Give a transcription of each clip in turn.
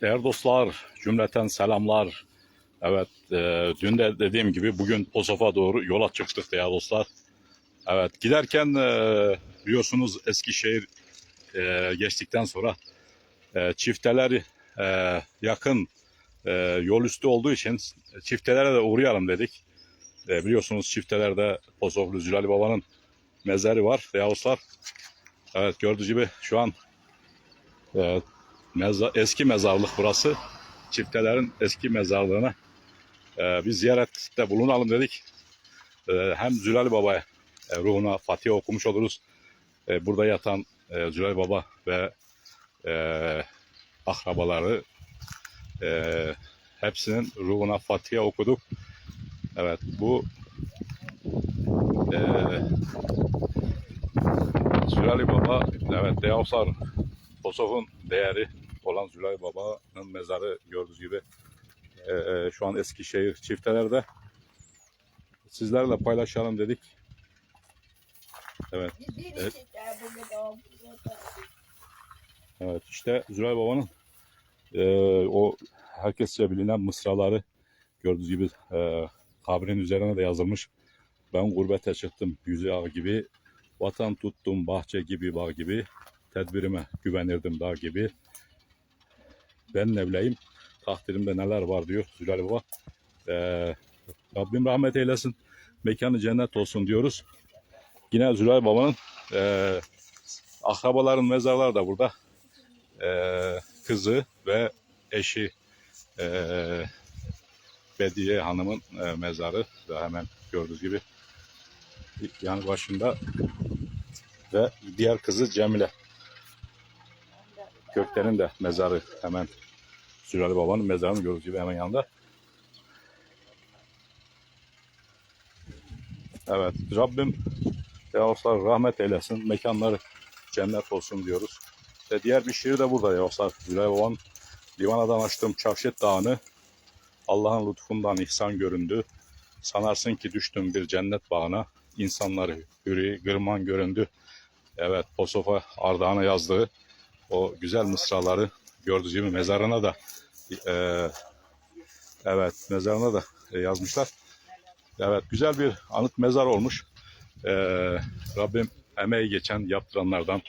Değerli dostlar, cümleten selamlar. Evet, e, dün de dediğim gibi bugün Posof'a doğru yola çıktık değerli dostlar. Evet, giderken e, biliyorsunuz Eskişehir e, geçtikten sonra e, çifteler e, yakın e, yol üstü olduğu için çiftelere de uğrayalım dedik. E, biliyorsunuz çiftelerde Posoflu Zülali Baba'nın mezarı var değerli dostlar. Evet, gördüğünüz gibi şu an e, meza- eski mezarlık burası. Çiftelerin eski mezarlığına e, bir ziyarette bulunalım dedik. E, hem Zülali Baba'ya e, ruhuna Fatiha okumuş oluruz. E, burada yatan e, Zülali Baba ve e, akrabaları e, hepsinin ruhuna Fatiha okuduk. Evet bu e, Zülali Baba evet Deosar Posof'un değeri olan Zülay Baba'nın mezarı gördüğünüz gibi e, e, şu an Eskişehir çiftelerde sizlerle paylaşalım dedik. Evet, Evet. evet işte Zülay Baba'nın e, o herkesçe bilinen mısraları gördüğünüz gibi e, kabrin üzerine de yazılmış. Ben gurbete çıktım yüzü ağ gibi, vatan tuttum bahçe gibi bağ gibi, tedbirime güvenirdim dağ gibi. Ben ne bileyim takdirimde neler var diyor Zülal Baba. Ee, Rabbim rahmet eylesin. Mekanı cennet olsun diyoruz. Yine Zülal Baba'nın e, akrabaların mezarları da burada. E, kızı ve eşi e, Bediye Hanım'ın e, mezarı da hemen gördüğünüz gibi yanı başında ve diğer kızı Cemile. Gökten'in de mezarı hemen Zülali Baba'nın mezarını gördüğünüz gibi hemen yanında. Evet, Rabbim Yavuzlar rahmet eylesin, mekanları cennet olsun diyoruz. Ve diğer bir şiir de burada Yavuzlar. Zülali Baba'nın Livana'dan açtığım Çavşet Dağı'nı Allah'ın lütfundan ihsan göründü. Sanarsın ki düştüm bir cennet bağına. İnsanları hürri, gırman göründü. Evet, Posofa Ardahan'a yazdığı o güzel mısraları gördüğünüz gibi mezarına da e, evet mezarına da e, yazmışlar. Evet güzel bir anıt mezar olmuş. E, Rabbim emeği geçen yaptıranlardan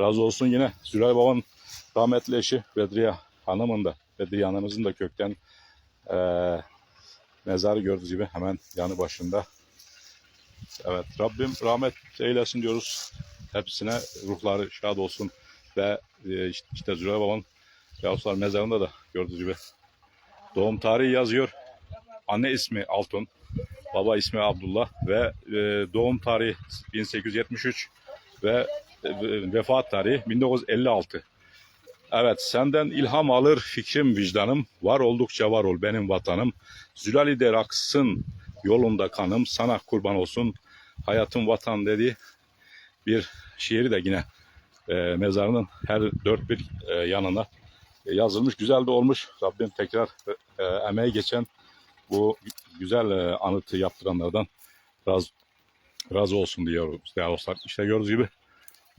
razı olsun. Yine Zülal Baba'nın rahmetli eşi Bedriye Hanım'ın da Bedriye Hanım'ızın da kökten e, mezarı gördüğünüz gibi hemen yanı başında. Evet Rabbim rahmet eylesin diyoruz. Hepsine ruhları şad olsun ve işte, işte Zülal Baba'nın Yavuzlar mezarında da gördüğünüz gibi doğum tarihi yazıyor. Anne ismi Altun, baba ismi Abdullah ve e, doğum tarihi 1873 ve e, vefat tarihi 1956. Evet senden ilham alır fikrim vicdanım var oldukça var ol benim vatanım. Zülali der aksın yolunda kanım sana kurban olsun hayatım vatan dedi bir şiiri de yine e, mezarının her dört bir e, yanına e, yazılmış. Güzel de olmuş. Rabbim tekrar e, emeği geçen bu güzel e, anıtı yaptıranlardan razı, razı olsun diyoruz dostlar. İşte gördüğünüz gibi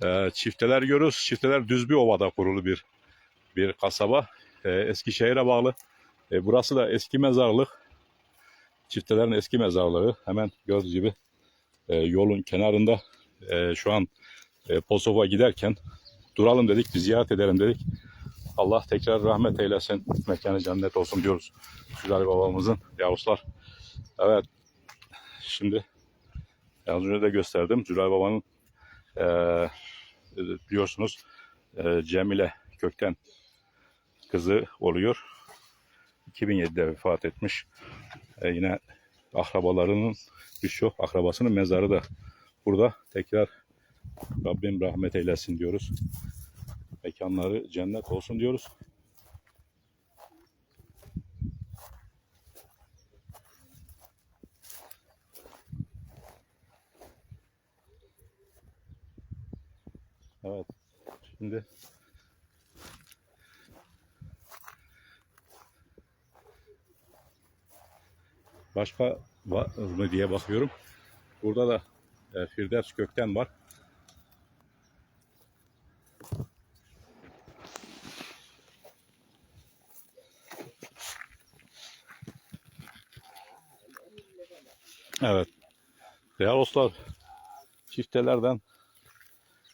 e, çifteler görüyoruz. Çifteler düz bir ovada kurulu bir bir kasaba. E, Eskişehir'e bağlı. E, burası da eski mezarlık. Çiftelerin eski mezarlığı. Hemen gördüğünüz gibi e, yolun kenarında e, şu an e, Posof'a giderken duralım dedik, bir ziyaret edelim dedik. Allah tekrar rahmet eylesin, mekanı cennet olsun diyoruz. Zülali babamızın Yavuzlar. Evet, şimdi az önce de gösterdim. Zülali babanın e, biliyorsunuz e, Cemile Kökten kızı oluyor. 2007'de vefat etmiş. E, yine akrabalarının birçok akrabasının mezarı da burada. Tekrar Rabbim rahmet eylesin diyoruz. Mekanları cennet olsun diyoruz. Evet. Şimdi başka var mı diye bakıyorum. Burada da e, Firdevs Kökten var. Evet. Değerli dostlar, çiftelerden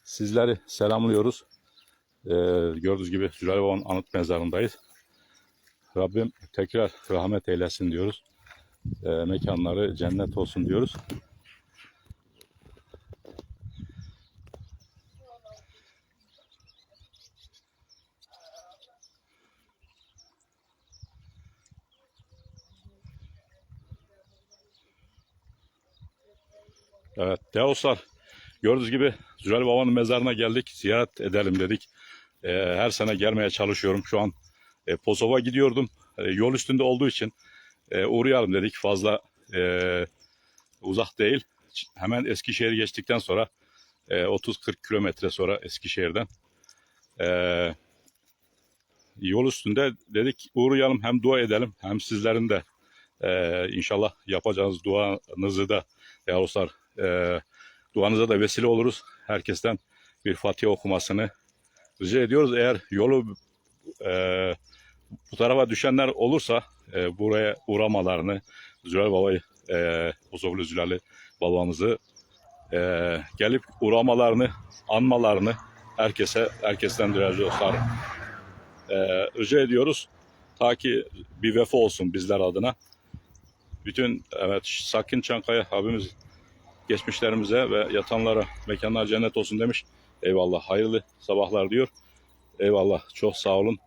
sizleri selamlıyoruz. Ee, gördüğünüz gibi Zülal Baba'nın anıt mezarındayız. Rabbim tekrar rahmet eylesin diyoruz. Ee, mekanları cennet olsun diyoruz. Evet değerli gördüğünüz gibi Zülal Baba'nın mezarına geldik. Ziyaret edelim dedik. Ee, her sene gelmeye çalışıyorum. Şu an e, Pozov'a gidiyordum. E, yol üstünde olduğu için e, uğrayalım dedik. Fazla e, uzak değil. Hemen Eskişehir geçtikten sonra e, 30-40 kilometre sonra Eskişehir'den e, yol üstünde dedik uğrayalım hem dua edelim hem sizlerin de e, inşallah yapacağınız duanızı da değerli e, duanıza da vesile oluruz. Herkesten bir Fatiha okumasını rica ediyoruz. Eğer yolu e, bu tarafa düşenler olursa e, buraya uğramalarını Zülal Baba'yı e, Bozovlu Zülal'i babamızı e, gelip uğramalarını anmalarını herkese herkesten değerli dostlar e, rica ediyoruz. Ta ki bir vefa olsun bizler adına. Bütün evet Sakin Çankaya abimiz geçmişlerimize ve yatanlara mekanlar cennet olsun demiş. Eyvallah hayırlı sabahlar diyor. Eyvallah çok sağ olun.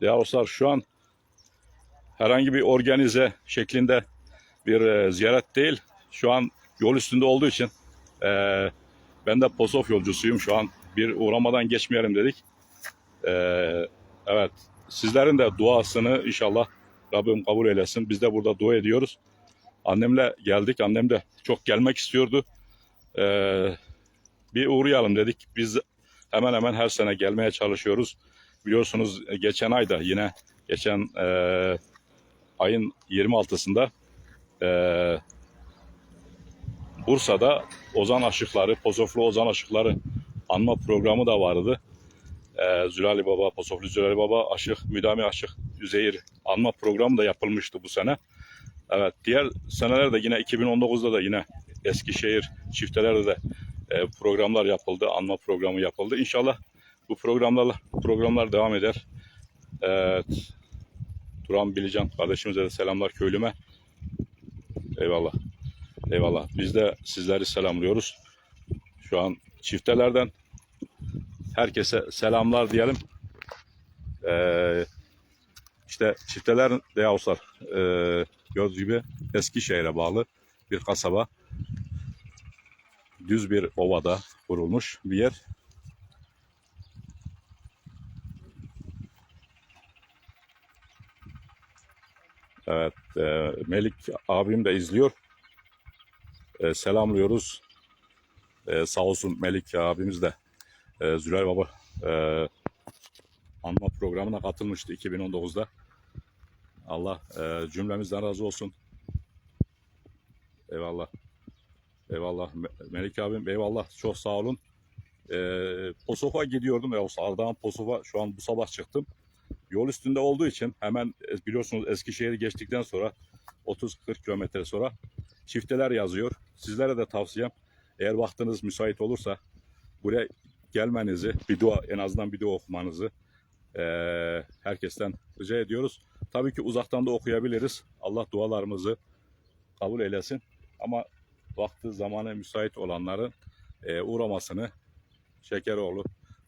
Ya dostlar şu an herhangi bir organize şeklinde bir e, ziyaret değil. Şu an yol üstünde olduğu için e, ben de Posof yolcusuyum şu an. Bir uğramadan geçmeyelim dedik. E, evet sizlerin de duasını inşallah Rabbim kabul eylesin. Biz de burada dua ediyoruz. Annemle geldik. Annem de çok gelmek istiyordu. Ee, bir uğrayalım dedik. Biz hemen hemen her sene gelmeye çalışıyoruz. Biliyorsunuz e, geçen ayda yine geçen e, ayın 26'sında e, Bursa'da Ozan Aşıkları, Pozoflu Ozan Aşıkları anma programı da vardı. E, Zülali Baba, Pozoflu Zülali Baba, Aşık, Müdami Aşık, Üzeyir anma programı da yapılmıştı bu sene. Evet, diğer senelerde yine 2019'da da yine Eskişehir çiftelerde de e, programlar yapıldı, anma programı yapıldı. İnşallah bu programlarla programlar devam eder. Evet. Turan Bilican kardeşimize de selamlar köylüme. Eyvallah. Eyvallah. Biz de sizleri selamlıyoruz. Şu an çiftelerden herkese selamlar diyelim. Ee, işte çifteler de Yavuzlar e, gördüğünüz gibi Eskişehir'e bağlı bir kasaba. Düz bir ovada kurulmuş bir yer. Evet, e, Melik abim de izliyor. E, selamlıyoruz. E, sağ olsun Melik abimiz de e, Zülal Baba e, anma programına katılmıştı 2019'da. Allah e, cümlemizden razı olsun. Eyvallah. Eyvallah. Me- Melik abim eyvallah. Çok sağ olun. E, Posof'a gidiyordum. Ya, Ardahan Posof'a şu an bu sabah çıktım. Yol üstünde olduğu için hemen e, biliyorsunuz Eskişehir'i geçtikten sonra 30-40 kilometre sonra çifteler yazıyor. Sizlere de tavsiyem eğer vaktiniz müsait olursa buraya gelmenizi, bir dua en azından bir dua okumanızı eee, herkesten rica ediyoruz. Tabii ki uzaktan da okuyabiliriz. Allah dualarımızı kabul eylesin. Ama vakti zamanı müsait olanların eee, uğramasını Şekeroğlu,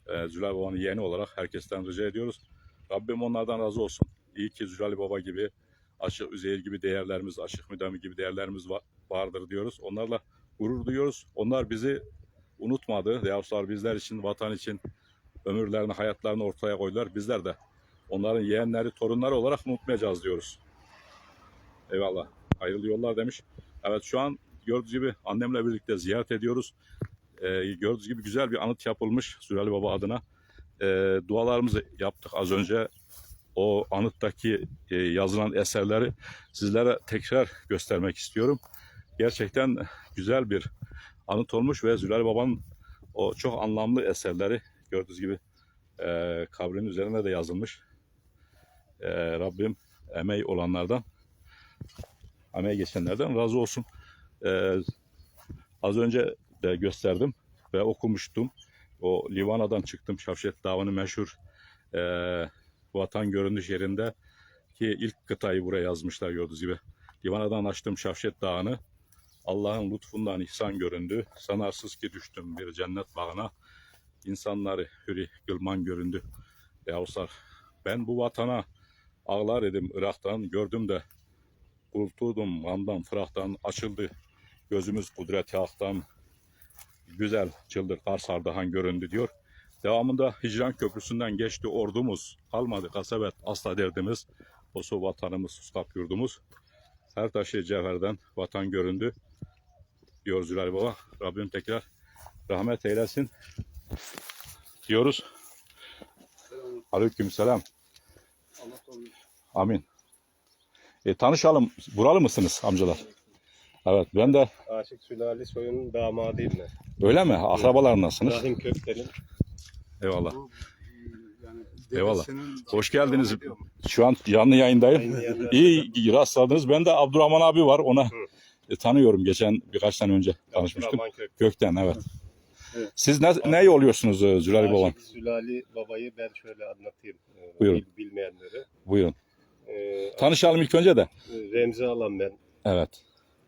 eee Zülal Baba'nın yeğeni olarak herkesten rica ediyoruz. Rabbim onlardan razı olsun. İyi ki Zülal Baba gibi, Aşık Üzeyir gibi değerlerimiz, Aşık Müdami gibi değerlerimiz va- vardır diyoruz. Onlarla gurur duyuyoruz. Onlar bizi unutmadı. Yavuzlar bizler için, vatan için ömürlerini, hayatlarını ortaya koydular. Bizler de onların yeğenleri, torunları olarak unutmayacağız diyoruz. Eyvallah. Hayırlı yollar demiş. Evet şu an gördüğünüz gibi annemle birlikte ziyaret ediyoruz. Ee, gördüğünüz gibi güzel bir anıt yapılmış Süreli Baba adına. Ee, dualarımızı yaptık az önce. O anıttaki e, yazılan eserleri sizlere tekrar göstermek istiyorum. Gerçekten güzel bir anıt olmuş ve Zülal Baba'nın o çok anlamlı eserleri gördüğünüz gibi e, kabrin üzerine de yazılmış. E, Rabbim emeği olanlardan, emeği geçenlerden razı olsun. Ee, az önce de gösterdim ve okumuştum. O Livana'dan çıktım. Şavşet Dağı'nın meşhur ee, vatan görünüş yerinde ki ilk kıtayı buraya yazmışlar gördüğünüz gibi. Livana'dan açtım Şavşet Dağı'nı. Allah'ın lütfundan ihsan göründü. Sanarsız ki düştüm bir cennet bağına. İnsanları hürri gılman göründü. Yavuzlar ben bu vatana ağlar edim Irak'tan gördüm de kurtuldum andan fıraktan açıldı gözümüz kudret haktan güzel çıldır Kars Ardahan göründü diyor. Devamında Hicran Köprüsü'nden geçti ordumuz. Kalmadı kasabet asla derdimiz. O su vatanımız, suskap yurdumuz. Her taşı cevherden vatan göründü. Diyor Zülal Baba. Rabbim tekrar rahmet eylesin. Diyoruz. Aleyküm selam. Amin. E, tanışalım. Buralı mısınız amcalar? Evet ben de Aşık Sülali Soy'un damadıyım ben. öyle mi? Akrabalarındansınız. Rahim Kökten'in. Eyvallah. Bu, yani Eyvallah. Hoş geldiniz. Şu an canlı yayındayım. Aynı. İyi rastladınız. Ben de Abdurrahman abi var. Ona e, tanıyorum. Geçen birkaç sene önce tanışmıştım. Rahman Kök. Gökten evet. Evet. Siz ne, ne oluyorsunuz e, Zülal Babam? Aşık Sülali babayı ben şöyle anlatayım. e, Buyurun. bil- bilmeyenlere. Buyurun. Ee, Tanışalım ilk önce de. Remzi Alan ben. Evet.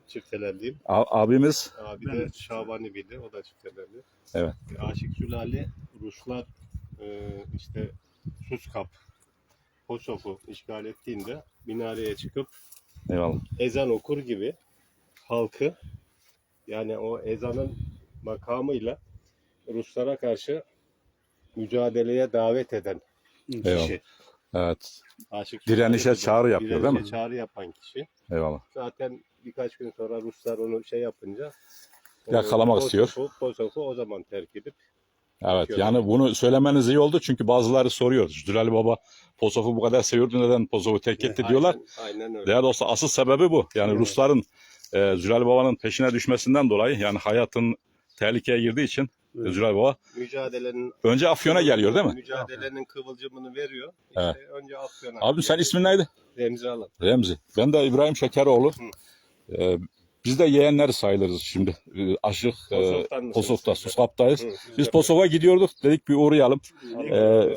Çiftelerliyim. A- abimiz Abi de de Şabani Bili. O da çiftelerli. Evet. Aşık Sülali Ruslar e, işte Suskap, Kosov'u işgal ettiğinde minareye çıkıp eyvallah. ezan okur gibi halkı yani o ezanın makamıyla Ruslara karşı mücadeleye davet eden Eyvallah. kişi. Evet. Aşık Direnişe çağrı yapıyor, değil direnişe mi? çağrı yapan kişi. Eyvallah. Zaten birkaç gün sonra Ruslar onu şey yapınca Yakalamak istiyor. Kosov'u o zaman terk edip Evet. Yani bunu söylemeniz iyi oldu çünkü bazıları soruyor. Zülal Baba Pozov'u bu kadar seviyordu neden Pozov'u terk etti diyorlar. Aynen, aynen öyle. Değerli dostlar asıl sebebi bu. Yani Evet. Rusların e, Zülal Baba'nın peşine düşmesinden dolayı yani hayatın tehlikeye girdiği için Zülal Baba Mücadelenin önce Afyon'a geliyor değil mi? Mücadelenin kıvılcımını veriyor. İşte Evet. önce Afyon'a. Abi sen ismin neydi? Remzi Alan. Remzi. Ben de İbrahim Şekeroğlu. E, biz de yeğenler sayılırız şimdi. E, aşık e, siz de? Suskap'tayız. Hı, Biz Posof'a gidiyorduk. Dedik bir uğrayalım. Allah Ee.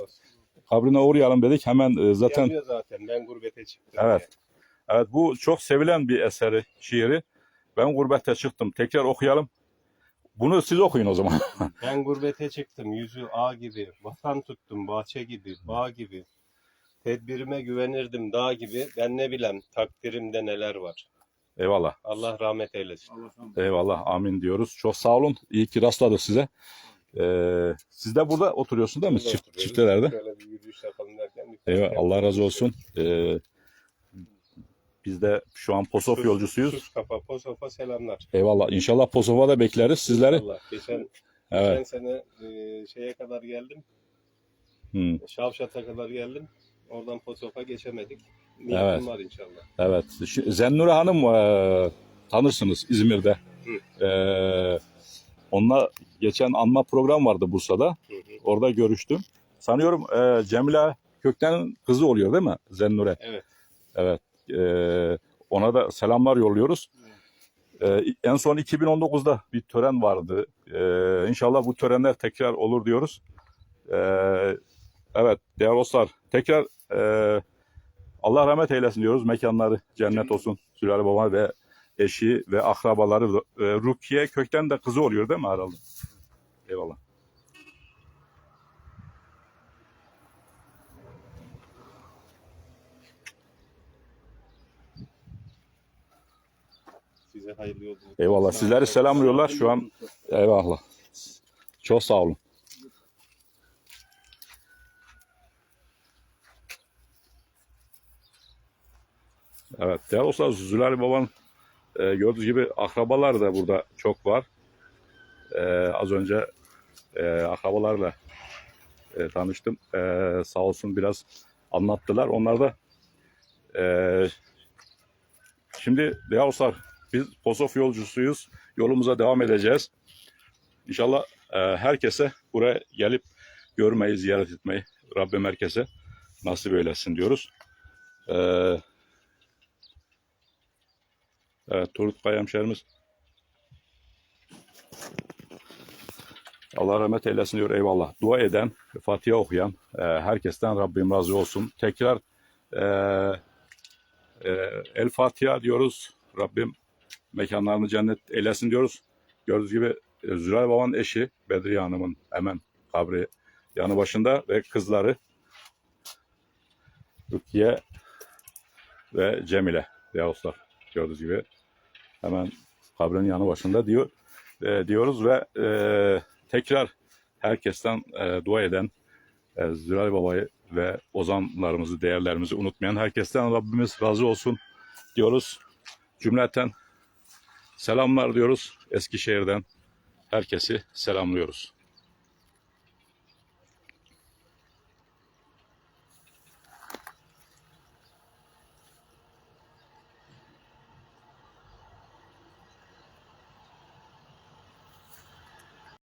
Kabrine uğrayalım dedik. Hemen e, zaten Yazıyor zaten ben gurbete çıktım. Evet. Evet bu çok sevilen bir eseri, şiiri. Ben gurbete çıktım. Tekrar okuyalım. Bunu siz okuyun o zaman. Ben gurbete çıktım yüzü ağ gibi. Vatan tuttum bahçe gibi, bağ gibi. Tedbirime güvenirdim dağ gibi. Ben ne bilem takdirimde neler var. Eyvallah. Allah rahmet eylesin. Allah. Eyvallah. Amin diyoruz. Çok sağ olun. İyi ki rastladık size. Ee, siz de burada oturuyorsun değil mi? Çift, çiftelerde. Şöyle bir yürüyüş yapalım derken. Eyvallah. Allah razı olsun. Ee, biz de şu an Posof yolcusuyuz. Sus kapa, Posof'a selamlar. Eyvallah. İnşallah Posof'a da bekleriz sizleri. İnşallah. Geçen, Evet. geçen sene e, şeye kadar geldim. Hmm, Şavşat'a kadar geldim. Oradan Posof'a geçemedik. Niyetim Evet. var inşallah. evet. Zennure Hanım e, tanırsınız İzmir'de. Ee, onunla geçen anma program vardı Bursa'da. Hı hı. Orada görüştüm. Sanıyorum e, Cemile Kökten'in kızı oluyor değil mi? Zennure. Evet. Evet. E, ona da selamlar yolluyoruz. E, en son 2019'da bir tören vardı. E, inşallah bu törenler tekrar olur diyoruz. E, evet değerli dostlar tekrar e, Allah rahmet eylesin diyoruz. Mekanları cennet olsun. Sülale Baba ve eşi ve akrabaları. E, Rukiye Kökten de kızı oluyor değil mi herhalde? Eyvallah. Size hayırlı yolculuk. Eyvallah. Sizleri selamlıyorlar şu an. Eyvallah. Çok sağ olun. Evet. Değerli dostlar Zülal Baba'nın e, gördüğünüz gibi akrabalar da burada çok var. E, az önce e, akrabalarla e, tanıştım. E, sağ olsun biraz anlattılar. Onlar da e, şimdi değerli dostlar biz Posof yolcusuyuz. Yolumuza devam edeceğiz. İnşallah e, herkese buraya gelip görmeyi, ziyaret etmeyi Rabbim herkese nasip eylesin diyoruz. E, evet, Turut Kayamşerimiz Allah rahmet eylesin diyor eyvallah. Dua eden, Fatiha okuyan e, herkesten Rabbim razı olsun. Tekrar e, e, El Fatiha diyoruz. Rabbim mekanlarını cennet eylesin diyoruz. Gördüğünüz gibi e, Zülal Baba'nın eşi Bedriye Hanım'ın hemen kabri yanı başında ve kızları Rukiye ve Cemile Yavuzlar gördüğünüz gibi hemen kabrin yanı başında diyor e, diyoruz ve e, tekrar herkesten e, dua eden e, Zülal Baba'yı ve ozanlarımızı, değerlerimizi unutmayan herkesten Rabbimiz razı olsun diyoruz. Cümleten selamlar diyoruz Eskişehir'den. Herkesi selamlıyoruz.